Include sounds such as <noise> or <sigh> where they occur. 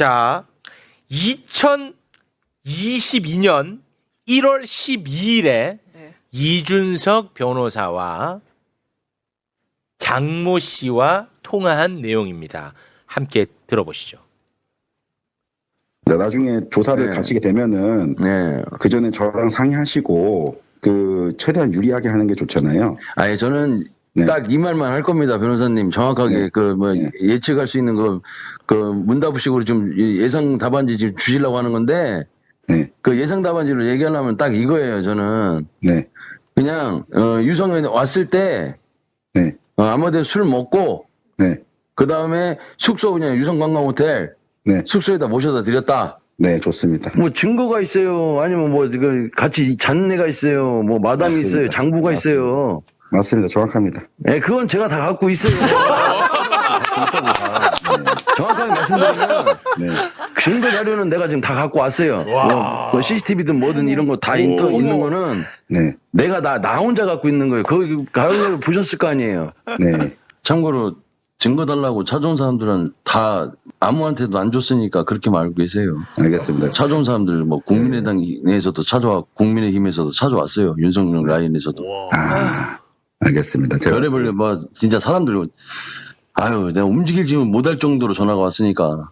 자, 2022년 1월 12일에 네. 이준석 변호사와 장모 씨와 통화한 내용입니다. 함께 들어보시죠. 네, 나중에 조사를 네. 가시게 되면은 네. 그 전에 저랑 상의하시고 그 최대한 유리하게 하는 게 좋잖아요. 아예 저는 네. 딱이 말만 할 겁니다, 변호사님. 정확하게 네. 그뭐 네. 예측할 수 있는 거 그 문답식으로 좀 예상 답안지 지금 주시려고 하는 건데 네, 그 예상 답안지로 얘기하려면 딱 이거예요. 저는 네, 그냥 어, 유성현 왔을 때 네, 어, 아무데나 술 먹고 네, 그 다음에 숙소 그냥 유성 관광 호텔 네, 숙소에다 모셔다 드렸다. 네, 좋습니다. 뭐 증거가 있어요. 아니면 뭐그 같이 잔내가 있어요. 뭐 마담이 맞습니다. 있어요. 장부가 맞습니다. 있어요. 맞습니다. 정확합니다. 예, 그건 제가 다 갖고 있어요. <laughs> 정확하게 말씀드리면 네, 증거 자료는 내가 지금 다 갖고 왔어요. 뭐, 뭐 CCTV든 뭐든 이런 거 다 있는 거는 네, 내가 나, 나 혼자 갖고 있는 거예요. 그 가을을 보셨을 거 아니에요. 네, 참고로 증거 달라고 찾아온 사람들은 다 아무한테도 안 줬으니까 그렇게 말고 계세요. 알겠습니다. 찾아온 사람들 뭐 국민의당에서도 찾아와 국민의힘에서도 찾아왔어요. 윤석열 라인에서도. 아, 알겠습니다. 제가 별의별 뭐 진짜 사람들 아유 내가 움직이지 못할 정도로 전화가 왔으니까